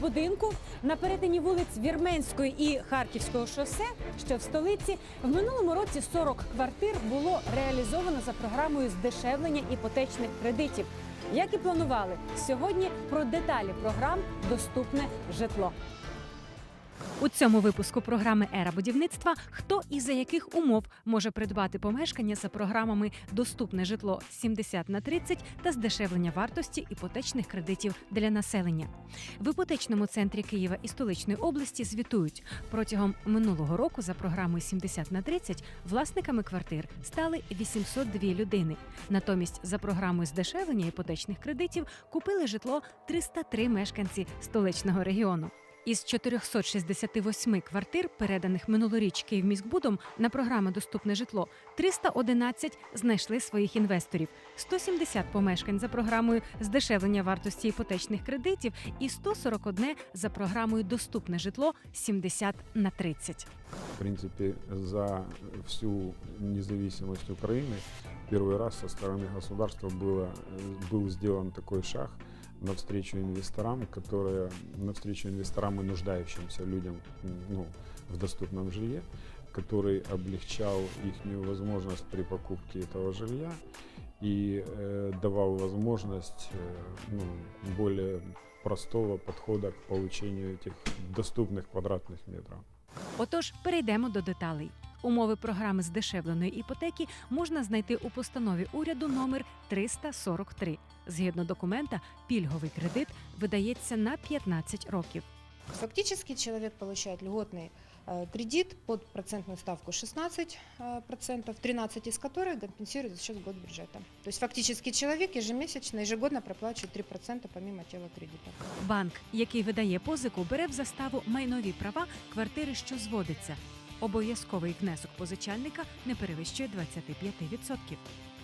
будинку на перетині вулиць Вірменської і Харківського шосе, що в столиці, в минулому році 40 квартир було реалізовано за програмою здешевлення іпотечних кредитів. Як і планували, сьогодні про деталі програм Доступне житло. У цьому випуску програми Ера будівництва хто і за яких умов може придбати помешкання за програмами Доступне житло 70 на 30 та здешевлення вартості іпотечних кредитів для населення. В іпотечному центрі Києва і столичної області звітують протягом минулого року за програмою 70 на 30 власниками квартир стали 802 людини. Натомість за програмою здешевлення іпотечних кредитів купили житло 303 мешканці столичного регіону. Із 468 квартир, переданих минулоріч Київміськбудом на програму Доступне житло, 311 знайшли своїх інвесторів, 170 помешкань за програмою здешевлення вартості іпотечних кредитів і 141 за програмою Доступне житло 70 на 30. В принципе, за всю независимость Украины первый раз со стороны государства было, э, был сделан такой шаг навстречу инвесторам, которые навстречу инвесторам и нуждающимся людям м, ну, в доступном жилье, который облегчал их возможность при покупке этого жилья и э, давал возможность э, ну, более простого подхода к получению этих доступных квадратных метров. Отож, перейдемо до деталей. Умови програми здешевленої іпотеки можна знайти у постанові уряду номер 343. Згідно документа, пільговий кредит видається на 15 років. Фактически человек получает льготный э, кредит под процентную ставку 16%, э, процентов, 13 из которых компенсирует за счет госбюджета. То есть фактически человек ежемесячно, ежегодно проплачивает 3% помимо тела кредита. Банк, який видає позику, бере в заставу майнові права квартири, що зводиться. Обов'язковий внесок позичальника не перевищує 25%.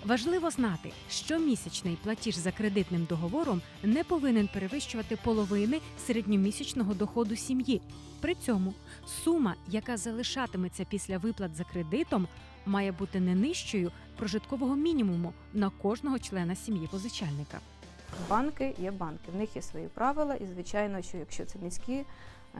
Важливо знати, що місячний платіж за кредитним договором не повинен перевищувати половини середньомісячного доходу сім'ї. При цьому сума, яка залишатиметься після виплат за кредитом, має бути не нижчою прожиткового мінімуму на кожного члена сім'ї позичальника. Банки є банки, в них є свої правила, і звичайно, що якщо це низькі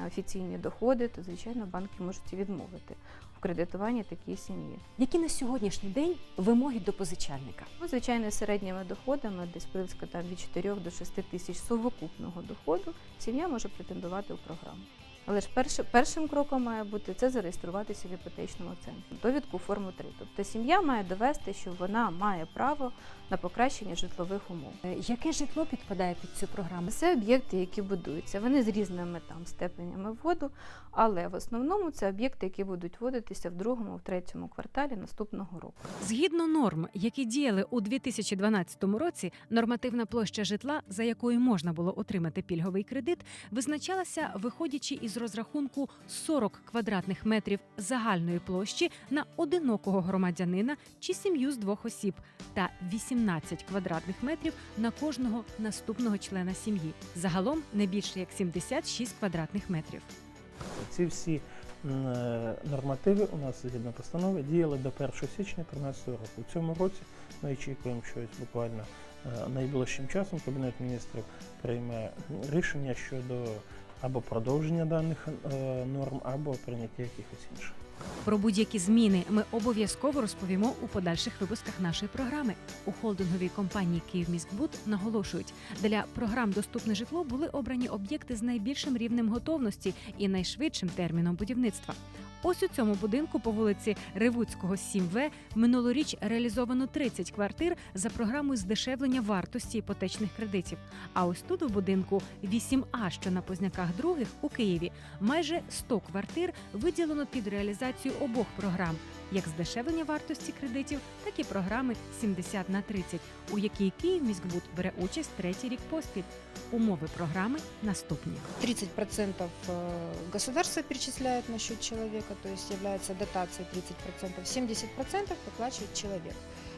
офіційні доходи, то звичайно банки можуть і відмовити в кредитуванні такій сім'ї. Які на сьогоднішній день вимоги до позичальника? Ну, звичайно, середніми доходами, десь близько там від 4 до 6 тисяч совокупного доходу, сім'я може претендувати у програму. Але ж перши- першим кроком має бути це зареєструватися в іпотечному центрі. Довідку форму 3. Тобто сім'я має довести, що вона має право на покращення житлових умов. Е, Яке житло підпадає під цю програму? Це об'єкти, які будуються. Вони з різними там степенями вводу, але в основному це об'єкти, які будуть вводитися в другому, в третьому кварталі наступного року. Згідно норм, які діяли у 2012 році, нормативна площа житла, за якою можна було отримати пільговий кредит, визначалася виходячи із розрахунку 40 квадратних метрів загальної площі на одинокого громадянина чи сім'ю з двох осіб та 18 квадратних метрів на кожного наступного члена сім'ї. Загалом не більше як 76 квадратних метрів. Ці всі е, нормативи у нас згідно постанови діяли до 1 січня 2013 року. У цьому році ми очікуємо, що буквально е, найближчим часом Кабінет міністрів прийме рішення щодо або продовження даних е, норм, або прийняття якихось інших. Про будь-які зміни ми обов'язково розповімо у подальших випусках нашої програми. У холдинговій компанії «Київміськбуд» наголошують, для програм доступне житло були обрані об'єкти з найбільшим рівнем готовності і найшвидшим терміном будівництва. Ось у цьому будинку по вулиці Ревуцького 7В минулоріч реалізовано 30 квартир за програмою здешевлення вартості іпотечних кредитів. А ось тут у будинку 8А, що на Позняках других у Києві, майже 100 квартир виділено під реалізацію обох програм, як здешевлення вартості кредитів, так і програми 70 на 30, у якій Київміськбуд бере участь третій рік поспіль. Умови програми наступні. 30% э, государство перечисляет на счет человека, то есть является дотацией 30%, 70% выплачивает человек.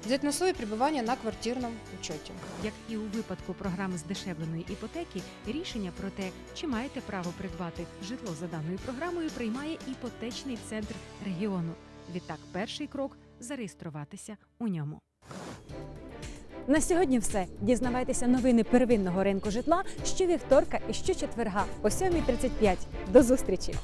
Взять на условие пребывания на квартирном учете. Як і у випадку програми здешевленої іпотеки, рішення про те, чи маєте право придбати житло за даною програмою, приймає іпотечний центр регіону. Відтак, перший крок зареєструватися у ньому. На сьогодні все. Дізнавайтеся новини первинного ринку житла щовівторка і щочетверга о 7.35. До зустрічі!